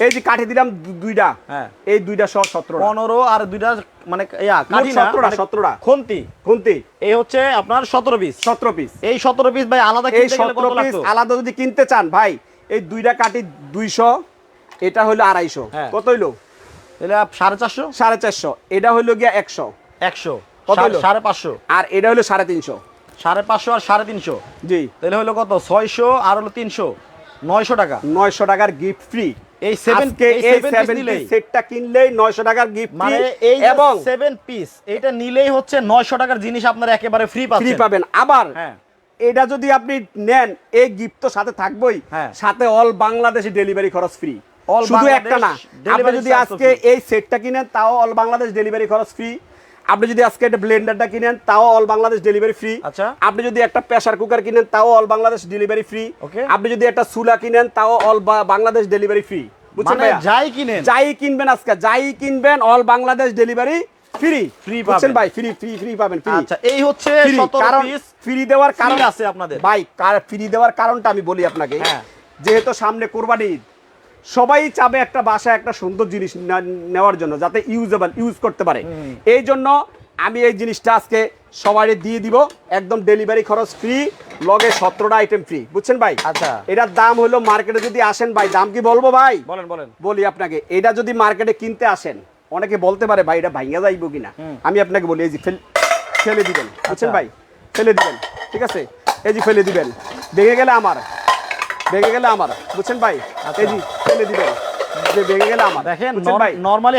এই যে কাঠি দিলাম দুইটা। হ্যাঁ। এই দুইটা সহ সতেরো পনেরো আর দুইটা মানে সতেরোটা, মানে সতেরোটা। খুন্তি। খুন্তি। এই হচ্ছে আপনার সতেরো পিস সতেরো পিস এই সতেরো পিস ভাই আলাদা এই সতেরো পিস আলাদা যদি কিনতে চান ভাই এই দুইটা কাঠি দুইশো এটা হলো আড়াইশো। হ্যাঁ। কত হইল? আপ- সাড়ে চারশো? সাড়ে চারশো। এটা হইল গিয়া একশো। একশো। কত হলো? সাড়ে পাঁচশো। আর এটা হলো সাড়ে তিনশো। সাড়ে পাঁচশো আর সাড়ে তিনশো। জি। তাহলে হলো কত? ছয়শো আর হলো তিনশো। নয়শো টাকা। নয়শো টাকার গিফট ফ্রি এই seven- আজকে এই এই seven piece সেভেন নিলেই। সেটটা কিনলেই নয়শো টাকার গিফট মানে এই এবং সেভেন পিস এটা নিলেই হচ্ছে নয়শো টাকার জিনিস আপনারা একেবারে ফ্রি ফ্রি পাবেন। আবার হ্যাঁ। এটা যদি আপনি নেন এই গিফট তো সাথে থাকবেই। হ্যাঁ। সাথে অল বাংলাদেশে ডেলিভারি খরচ ফ্রি শুধু একটা না আপনি যদি আজকে এই সেটটা কিনেন তাও অল বাংলাদেশ ডেলিভারি খরচ ফ্রি আপনি যদি আজকে একটা ব্লেন্ডারটা কিনেন তাও অল বাংলাদেশ ডেলিভারি ফ্রি আচ্ছা। আপনি যদি একটা প্রেসার কুকার কিনেন তাও all Bangladesh delivery free Okay. আপনি যদি একটা সুলা কিনেন তাও অল বাংলাদেশ ডেলিভারি ফ্রি বুঝছেন মানে ভাইয়া? যাই কিনেন যাই কিনবেন আজকে যাই কিনবেন all Bangladesh delivery free free পাবেন। ভাই ফ্রি ফ্রি ফ্রি পাবেন ফ্রি আচ্ছা এই হচ্ছে ফ্রি সতেরো কারণ পিস ফ্রি দেওয়ার কারণ আছে আপনাদের। ভাই কার ফ্রি দেওয়ার কারণটা আমি বলি আপনাকে হ্যাঁ। যেহেতু সামনে কোরবানি ঈদ সবাই চাবে একটা বাসায় একটা সুন্দর জিনিস নেওয়ার জন্য যাতে ইউজেবল ইউজ করতে পারে। এই জন্য আমি এই জিনিসটা আজকে সবাই দিয়ে দিব একদম ডেলিভারি খরচ ফ্রি লগে সতেরোটা আইটেম ফ্রি বুঝছেন ভাই? আচ্ছা। এটার দাম হলো মার্কেটে যদি আসেন ভাই দাম কি বলব ভাই? বলেন বলেন। বলি আপনাকে এটা যদি মার্কেটে কিনতে আসেন অনেকে বলতে পারে ভাই এটা ভাইয়া যাইবো কিনা? আমি আপনাকে বলি এই যে ফেল- দিবেন বুঝছেন আচ্ছা। ভাই? ফেলে দিবেন ঠিক আছে? এই যে ফেলে দিবেন দেখে গেলে আমার। ভেঙে গেলে আমার বুঝছেন ভাই? এই যে ফেলে দিবেন। যে ভেঙে গেলে আমার আচ্ছা। দেখেন,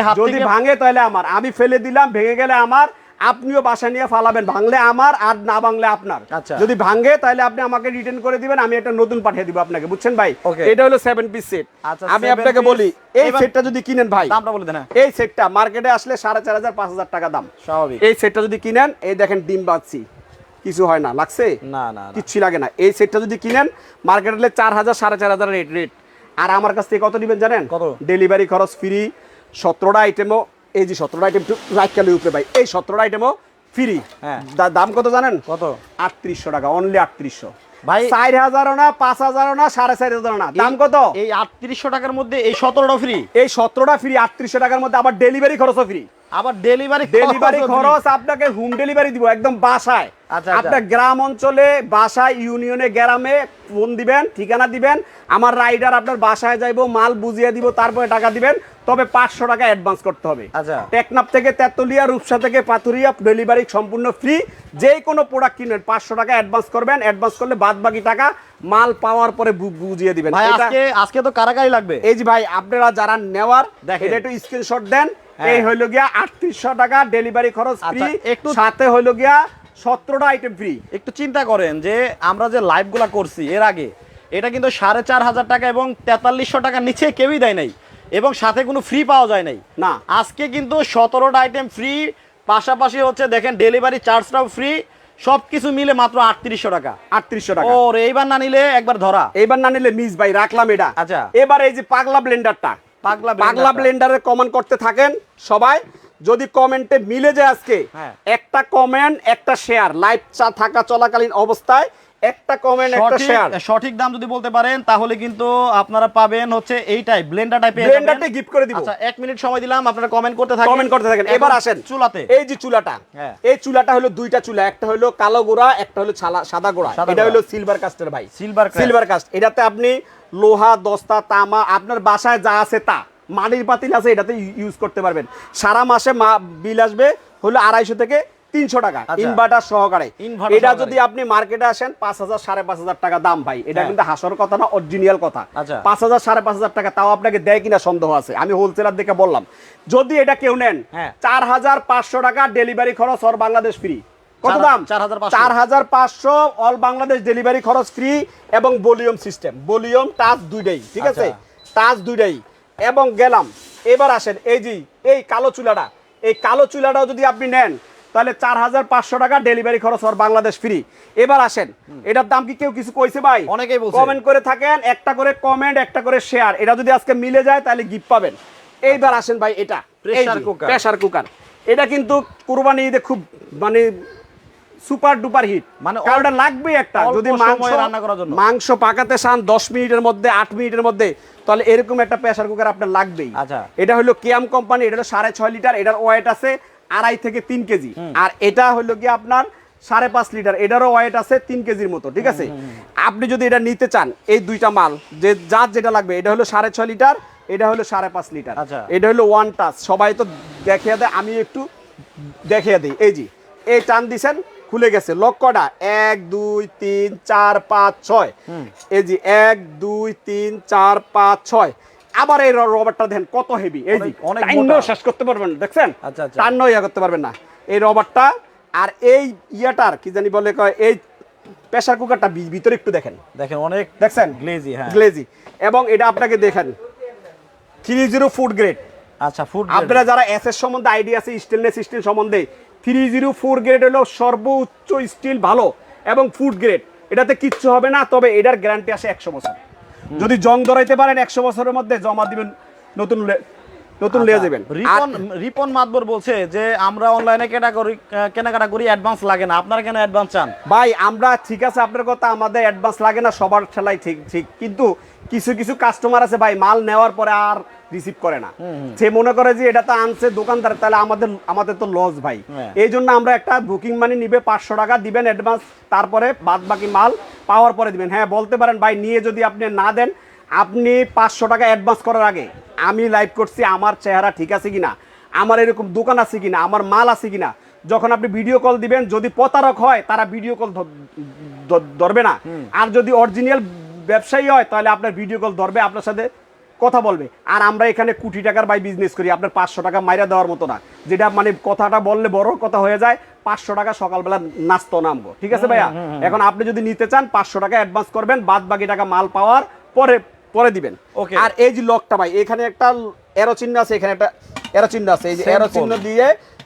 হাত যদি ভাঙে তাহলে আমার আমি ফেলে দিলাম ভেঙে গেলে আমার আপনিও বাসা নিয়ে ফালাবেন। ভাঙলে আমার আর না ভাঙলে আপনার। আচ্ছা। যদি ভাঙে তাহলে আপনি আমাকে রিটার্ন করে দিবেন আমি একটা নতুন পাঠিয়ে দিব আপনাকে বুঝছেন ভাই. এটা হলো সেভেন পিস সেট আচ্ছা, আমি আপনাকে বলি এই সেটটা যদি কিনেন ভাই দামটা বলে দেন হ্যাঁ। এই সেটটা মার্কেটে আসলে সাড়ে চার হাজার পাঁচ হাজার টাকা দাম। স্বাভাবিক। এই সেটটা যদি কিনেন এই দেখেন ডিম বাচ্ছি। কিছু হয় না লাগছে? না না। কিচ্ছু লাগে না। এই সেটটা যদি কিনেন মার্কেটে হলে চার হাজার সাড়ে চার হাজার রেট রেট আর আমার কাছ থেকে কত নেবেন জানেন? কত? ডেলিভারি খরচ ফ্রি সতেরোটা আইটেমও এই যে সতেরোটা আইটেম রাইকালে উপরে ভাই এই সতেরোটা আইটেমও ফ্রি হ্যাঁ। দাম কত জানেন? কত? আটত্রিশশো টাকা অনলি আটত্রিশশো। ভাই চার হাজারও না পাঁচ হাজারও না সাড়ে চার হাজারও না। দাম কত? এই আটত্রিশশো টাকার মধ্যে এই সতেরোটা ফ্রি এই সতেরোটা ফ্রি আটত্রিশশো টাকার মধ্যে আবার ডেলিভারি খরচও ফ্রি আবার ডেলিভারি ডেলিভারি খরচ আপনাকে হোম ডেলিভারি দিব একদম বাসায় আচ্ছা, আপনার গ্রাম অঞ্চলে বাসায় ইউনিয়নে গ্রামে ফোন দিবেন ঠিকানা দিবেন আমার রাইডার আপনার বাসায় যাইবো মাল বুঝিয়ে দিব তারপরে টাকা দিবেন তবে পাঁচশো টাকা অ্যাডভান্স করতে হবে আচ্ছা। টেকনাফ থেকে তেতুলিয়া রূপসা থেকে পাথুরিয়া ডেলিভারি সম্পূর্ণ ফ্রি যে কোনো প্রোডাক্ট কিনবেন পাঁচশো টাকা অ্যাডভান্স করবেন অ্যাডভান্স করলে বাদ বাকি টাকা মাল পাওয়ার পরে বুঝিয়ে দিবেন আজকে তো কারাকারি লাগবে এই যে ভাই আপনারা যারা নেওয়ার দেখেন। একটু স্ক্রিনশট দেন। এই হইল গিয়া আটত্রিশশো টাকা ডেলিভারি খরচ ফ্রি আচ্ছা, একটু- সাথে হইল গিয়া সতেরোটা আইটেম ফ্রি একটু চিন্তা করেন যে আমরা যে লাইভগুলা করছি এর আগে এটা কিন্তু সাড়ে চার হাজার টাকা এবং তেতাল্লিশশো টাকার নিচে কেউই দেয় নাই এবং সাথে কোনো ফ্রি পাওয়া যায় নাই। না। আজকে কিন্তু সতেরোটা আইটেম ফ্রি পাশাপাশি হচ্ছে দেখেন ডেলিভারি চার্জটাও ফ্রি সব কিছু মিলে মাত্র আটত্রিশশো টাকা। আটত্রিশশো টাকা। ওর এইবার না নিলে একবার ধরা। এইবার না নিলে মিস ভাই রাখলাম এটা। আচ্ছা। এবার এই যে পাগলা ব্লেন্ডারটা পাগলা ব্লেন্ডারে কমেন্ট করতে থাকেন সবাই। যদি কমেন্টে মিলে যায় আজকে হ্যাঁ। একটা কমেন্ট একটা শেয়ার লাইভ থাকা চলাকালীন অবস্থায় একটা কমেন্ট একটা শেয়ার সঠিক দাম যদি বলতে পারেন তাহলে কিন্তু আপনারা পাবেন হচ্ছে এইটাই ব্লেন্ডার টাইপের ব্লেন্ডারটা গিফট করে দিব। আচ্ছা এক মিনিট সময় দিলাম আপনারা কমেন্ট করতে থাকেন। কমেন্ট করতে থাকেন। এবার আসেন। চুলাতে। এই যে চুলাটা হ্যাঁ। এই চুলাটা হলো দুইটা চুলা একটা হলো কালো গোড়া একটা হলো সাদা গোড়া। এটা হলো সিলভার কাস্টের ভাই। Cast। সিলভার কাস্ট এটাতে আপনি লোহা দস্তা তামা আপনার বাসায় যা আছে তা। মাটির পাতিল আছে এটাতে ইউজ করতে পারবেন। সারা মাসে মা- বিল আসবে হলো আড়াইশো থেকে তিনশো টাকা আচ্ছা। ইনভার্টার সহকারে। এটা যদি আপনি মার্কেটে আসেন পাঁচ হাজার সাড়ে পাঁচ হাজার টাকা দাম ভাই। এটা হ্যাঁ। কিন্তু হাসর কথা না অরিজিনাল কথা। আচ্ছা। পাঁচ হাজার সাড়ে পাঁচ হাজার টাকা তাও আপনাকে দেয় কিনা সন্দেহ আছে। আমি হোলসেলার দেখে বললাম। যদি এটা কেউ নেন হ্যাঁ। চার হাজার পাঁচশো টাকা ডেলিভারি খরচ অল বাংলাদেশ ফ্রি কত দাম? চার হাজার পাঁচশো। অল বাংলাদেশ ডেলিভারি খরচ ফ্রি এবং ভলিউম সিস্টেম ভলিউম টাচ দুইটাই ঠিক আছে? আচ্ছা। টাচ দুইটাই এবং গেলাম। এবার আসেন এই যে এই কালো চুলাটা। এই কালো চুলাটাও যদি আপনি নেন তাহলে চার হাজার পাঁচশো টাকা ডেলিভারি খরচ বাংলাদেশ ফ্রি এবার আসেন এটার দাম কি কেউ কিছু কইছে ভাই? অনেকেই কমেন্ট করে থাকেন একটা করে কমেন্ট একটা করে শেয়ার এটা যদি আজকে মিলে যায় তাহলে গিফট পাবেন। এইবার আসেন ভাই এটা। Pressure cooker। প্রেসার কুকার এটা কিন্তু কুরবানি ঈদে খুব মানে সুপার ডুপার হিট। মানে এটা লাগবে একটা যদি মাংস রান্না করার জন্য। মাংস পাকাতে চান দশ মিনিটের মধ্যে আট মিনিটের মধ্যে তাহলে এরকম একটা প্রেসার কুকার আপনার লাগবেই। আচ্ছা। এটা হলো কেয়াম কোম্পানি এটা হলো সাড়ে ছয় লিটার এটার ওয়েট আছে আড়াই থেকে তিন কেজি। আর এটা হলো কি আপনার সাড়ে পাঁচ লিটার এটারও ওয়েট আছে তিন কেজির মতো ঠিক আছে? আপনি যদি এটা নিতে চান এই দুইটা মাল যে যার যেটা লাগবে এটা হলো সাড়ে ছয় লিটার এটা হলো সাড়ে পাঁচ লিটার। আচ্ছা। এটা হলো ওয়ান টাচ সবাই তো দেখিয়ে দেয় আমি একটু দেখিয়ে দিই। এই জি এই টান দিছেন খুলে গেছে। লক কটা? এক দুই তিন চার পাঁচ ছয়। এই যে এক দুই তিন চার পাঁচ ছয়। আবার এই রবারটা দেখেন কত হেভি এই যে অনেক- অনেক শেষ করতে পারবেন না, দেখছেন? আচ্ছা, আচ্ছা। টান্নও ইয়া করতে পারবেন না। এই রবারটা আর এই ইয়াটার কি জানি বলে কয় এই প্রেসার কুকারটা ভিতরে একটু দেখেন। দেখেন অনেক দেখছেন? গ্লেজি হ্যাঁ। গ্লেজি এবং এটা আপনাকে দেখেন থ্রি জিরো ফুড গ্রেড আচ্ছা ফুড আপনারা যারা এস এর সম্বন্ধে আইডিয়া আছে স্টেনলেস স্টিল সম্বন্ধে থ্রি জিরো ফোর গ্রেড হলো সর্বোচ্চ স্টিল ভালো এবং ফুড গ্রেড। এটাতে কিচ্ছু হবে না তবে এটার গ্যারান্টি আসে একশো বছর। যদি জং ধরাইতে পারেন একশো বছরের মধ্যে জমা দিবেন নতুন নতুন লিয়ে যাবেন রিপন রিপন মাতবর বলছে যে আমরা অনলাইনে কেনাকাটা কেনাকাটা করি অ্যাডভান্স লাগে না। আপনারা কেন অ্যাডভান্স চান? ভাই আমরা ঠিক আছে আপনার কথা আমাদের অ্যাডভান্স লাগে না সবার ঠেলাই ঠিক ঠিক। কিন্তু কিছু কিছু কাস্টমার আছে ভাই মাল নেওয়ার পরে আর রিসিভ করে না। সে মনে করে যে এটা তো আনছে দোকানদার তাহলে আমাদের আমাদের তো লস ভাই। হ্যাঁ। এই জন্য আমরা একটা বুকিং মানি নিবে পাঁচশো টাকা দিবেন অ্যাডভান্স তারপরে বাদ বাকি মাল পাওয়ার পরে দিবেন। হ্যাঁ বলতে পারেন ভাই নিয়ে যদি আপনি না দেন আপনি পাঁচশো টাকা অ্যাডভান্স করার আগে আমি লাইভ করছি আমার চেহারা ঠিক আছে কিনা আমার এরকম দোকান আছে কিনা আমার মাল আছে কিনা যখন আপনি ভিডিও কল দিবেন যদি প্রতারক হয় তারা ভিডিও কল ধরবে না। আর যদি অরিজিনাল ব্যবসায়ী হয় তাহলে আপনার ভিডিও কল ধরবে আপনার সাথে কথা বলবে। আর আমরা এখানে কোটি টাকার বাই বিজনেস করি আপনার পাঁচশো টাকা মাইরা দেওয়ার মতো না। যেটা মানে কথাটা বললে বড় কথা হয়ে যায় পাঁচশো টাকা সকালবেলা নাস্তো নামবো। ঠিক আছে ভাইয়া? এখন আপনি যদি নিতে চান পাঁচশো টাকা অ্যাডভান্স করবেন বাদ বাকি টাকা মাল পাওয়ার পরে পরে দিবেন। ওকে আর এই যে লকটা ভাই এখানে একটা এরো চিহ্ন আছে এখানে একটা এরো চিহ্ন আছে। এই যে এরো চিহ্ন দিয়ে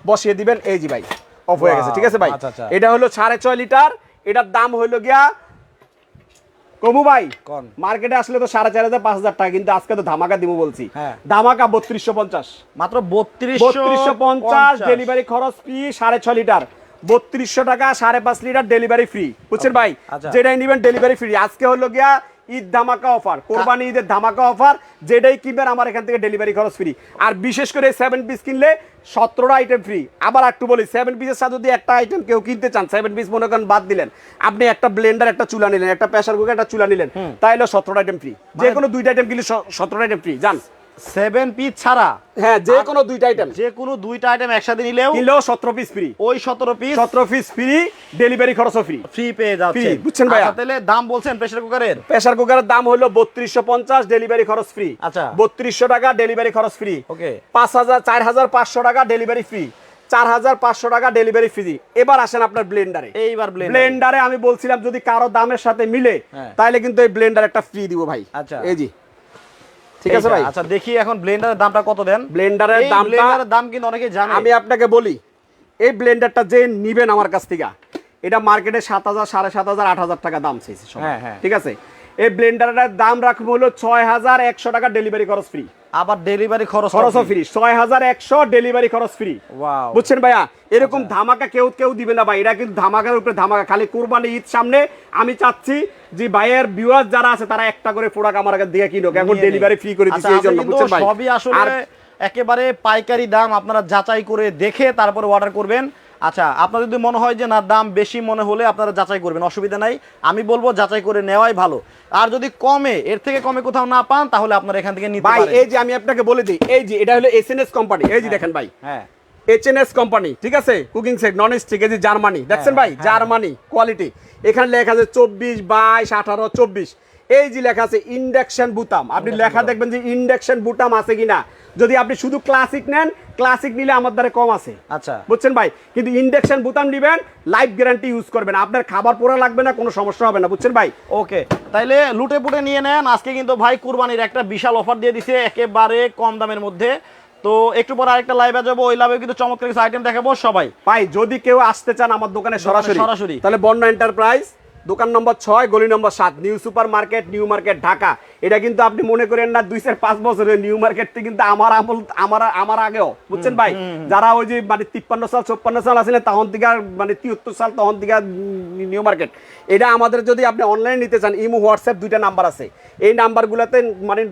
বসিয়ে দিবেন এই যে ভাই অফ হয়ে গেছে। ঠিক আছে ভাই? আচ্ছা, আচ্ছা। এটা হলো সাড়ে ছয় লিটার এটার দাম হইল গিয়া কমু ভাই? মার্কেটে আসলে তো সাড়ে চার হাজার পাঁচ হাজার টাকা কিন্তু আজকে তো ধামাকা দিব বলছি। হ্যাঁ। ধামাকা বত্রিশশো পঞ্চাশ। মাত্র বত্রিশ বত্রিশশো পঞ্চাশ ডেলিভারি খরচ ফ্রি সাড়ে ছ লিটার। বত্রিশশো টাকা সাড়ে পাঁচ লিটার ডেলিভারি ফ্রি বুঝছেন ভাই? যেটা যেটাই নিবেন ডেলিভারি ফ্রি আজকে হলো গিয়া ঈদ ধামাকা অফার কোরবানি ঈদের ধামাকা অফার যেটাই কিনবেন আমার এখান থেকে ডেলিভারি খরচ ফ্রি। আর বিশেষ করে সেভেন পিস কিনলে সতেরোটা আইটেম ফ্রি আবার একটু বলি সেভেন পিসের সাথে যদি একটা আইটেম কেউ কিনতে চান সেভেন পিস মনে করেন বাদ দিলেন আপনি একটা ব্লেন্ডার একটা চুলা নিলেন একটা প্রেশার কুকার একটা চুলা নিলেন তাইলে সতেরোটা আইটেম ফ্রি যে কোনো দুইটা আইটেম কিনলে সতেরোটা আইটেম ফ্রি জান? সেভেন পিস ছাড়া। হ্যাঁ যে কোনো দুইটা আইটেম যে কোনো দুইটা আইটেম একসাথে নিলেও কিনলেও সতেরো পিস ফ্রি ওই সতেরো পিস সতেরো পিস ফ্রি ডেলিভারি খরচও ফ্রি ফ্রি পেয়ে যাচ্ছে। বুঝছেন ভাইয়া? আচ্ছা, তাহলে দাম বলছেন প্রেসার কুকারের প্রেসার কুকারের দাম হলো বত্রিশশো পঞ্চাশ ডেলিভারি খরচ ফ্রি আচ্ছা। বত্রিশশো টাকা ডেলিভারি খরচ ফ্রি Okay. পাঁচ হাজার চার হাজার পাঁচশো টাকা ডেলিভারি ফ্রি চার হাজার পাঁচশো টাকা ডেলিভারি ফ্রি এবার আসেন আপনার ব্লেন্ডারে এইবার ব্লেন্ডারে আমি বলছিলাম যদি কারও দামের সাথে মিলে হ্যাঁ। তাহলে কিন্তু এই ব্লেন্ডার একটা ফ্রি দিব ভাই। আচ্ছা। এই জি ঠিক আছে ভাই আচ্ছা দেখি এখন ব্লেন্ডারের দামটা কত দেন ব্লেন্ডারের এর দামটা ব্লেন্ডারের দাম কিন্তু অনেকে জানে আমি আপনাকে বলি এই ব্লেন্ডারটা যে নিবেন আমার কাছ থেকে এটা মার্কেটে সাত হাজার সাড়ে সাত হাজার আট হাজার টাকা দাম চাইছে। হ্যাঁ, হ্যাঁ। ঠিক আছে এই ব্লেন্ডারটার দাম রাখব হলো ছয় হাজার একশো টাকা ডেলিভারি খরচ ফ্রি আবার ডেলিভারি খরচ খরচও ফ্রি ছয় হাজার একশো ডেলিভারি খরচ ফ্রি. বুঝছেন ভাইয়া? এরকম ধামাকা কেউ কেউ দিবে না ভাই। এটা কিন্তু ধামাকার উপরে ধামাকা। খালি কোরবানি ঈদ সামনে আমি চাচ্ছি যে ভাইয়ের ভিউয়ার যারা আছে তারা একটা করে প্রোডাক্ট আমার কাছে দিয়ে কিনুক। এখন ডেলিভারি ফ্রি করে দিচ্ছি আচ্ছা, এই জন্য বুঝছেন ভাই? সবই আসলে একেবারে পাইকারি দাম আপনারা যাচাই করে দেখে তারপরে অর্ডার করবেন। আচ্ছা আপনার যদি মনে হয় যে না দাম বেশি মনে হলে আপনারা যাচাই করবেন অসুবিধা নাই। আমি বলব যাচাই করে নেওয়াই ভালো। আর যদি কমে এর থেকে কমে কোথাও না পান তাহলে আপনারা এখান থেকে নিতে ভাই এই যে আমি আপনাকে বলে দিই এই যে এটা হলো এসএনএস কোম্পানি এই যে দেখেন ভাই। হ্যাঁ। এইচএনএস কোম্পানি ঠিক আছে? কুকিং সেট নন স্টিক এই যে জার্মানি দেখছেন ভাই? হ্যাঁ। জার্মানি কোয়ালিটি এখানে লেখা আছে চব্বিশ বাইশ আঠারো চব্বিশ। এই যে লেখা আছে ইন্ডাকশন বুতাম। আপনি লেখা দেখবেন যে ইন্ডাকশন বুতাম আছে কিনা। যদি আপনি শুধু ক্লাসিক নেন ক্লাসিক নিলে আমার দ্বারা কম আছে। আচ্ছা। বুঝছেন ভাই? কিন্তু ইন্ডাকশন বুতাম নিবেন লাইফ গ্যারান্টি ইউজ করবেন। আপনার খাবার পোড়া লাগবে না কোনো সমস্যা হবে না বুঝছেন ভাই? ওকে তাইলে লুটে পুটে নিয়ে নেন। আজকে কিন্তু ভাই কুরবানির একটা বিশাল অফার দিয়ে দিছে একেবারে কম দামের মধ্যে। তো একটু পর আরেকটা লাইভে যাব ওই লাইভে কিন্তু চমৎকার কিছু আইটেম দেখাবো সবাই। ভাই যদি কেউ আসতে চান আমার দোকানে সরাসরি। সরাসরি। তাহলে বন্যা এন্টারপ্রাইজ দোকান নম্বর ছয় গলি নম্বর সাত new super market new market Dhaka. এটা কিন্তু আপনি মনে করেন না দুই চার পাঁচ বছরের নিউ মার্কেটটি কিন্তু আমার আমল আমার আমার আগেও। বুঝছেন ভাই? যারা ওই যে মানে তিপ্পান্ন সাল চপ্পান্ন সাল আসলে তখন থেকে মানে তিয়াত্তর সাল তখন থেকে নিউ মার্কেট। এটা আমাদের যদি আপনি অনলাইনে নিতে চান ইমো হোয়াটসঅ্যাপ দুইটা নাম্বার আছে। এই নাম্বারগুলোতে মানে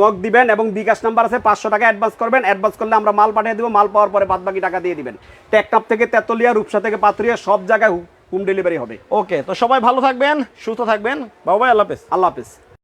নক দিবেন এবং বিকাশ নাম্বার আছে পাঁচশো টাকা অ্যাডভান্স করবেন। অ্যাডভান্স করলে আমরা মাল পাঠিয়ে দেবো মাল পাওয়ার পরে বাদ বাকি টাকা দিয়ে দিবেন। টেকনাপ থেকে তেতলিয়া রূপসা থেকে পাতুরিয়া সব জায়গায় হোম ডেলিভারি হবে। ওকে, তো সবাই ভালো থাকবেন, সুস্থ থাকবেন। বাবা ভাই, আল্লাহ হাফেজ। আল্লাহ হাফিজ।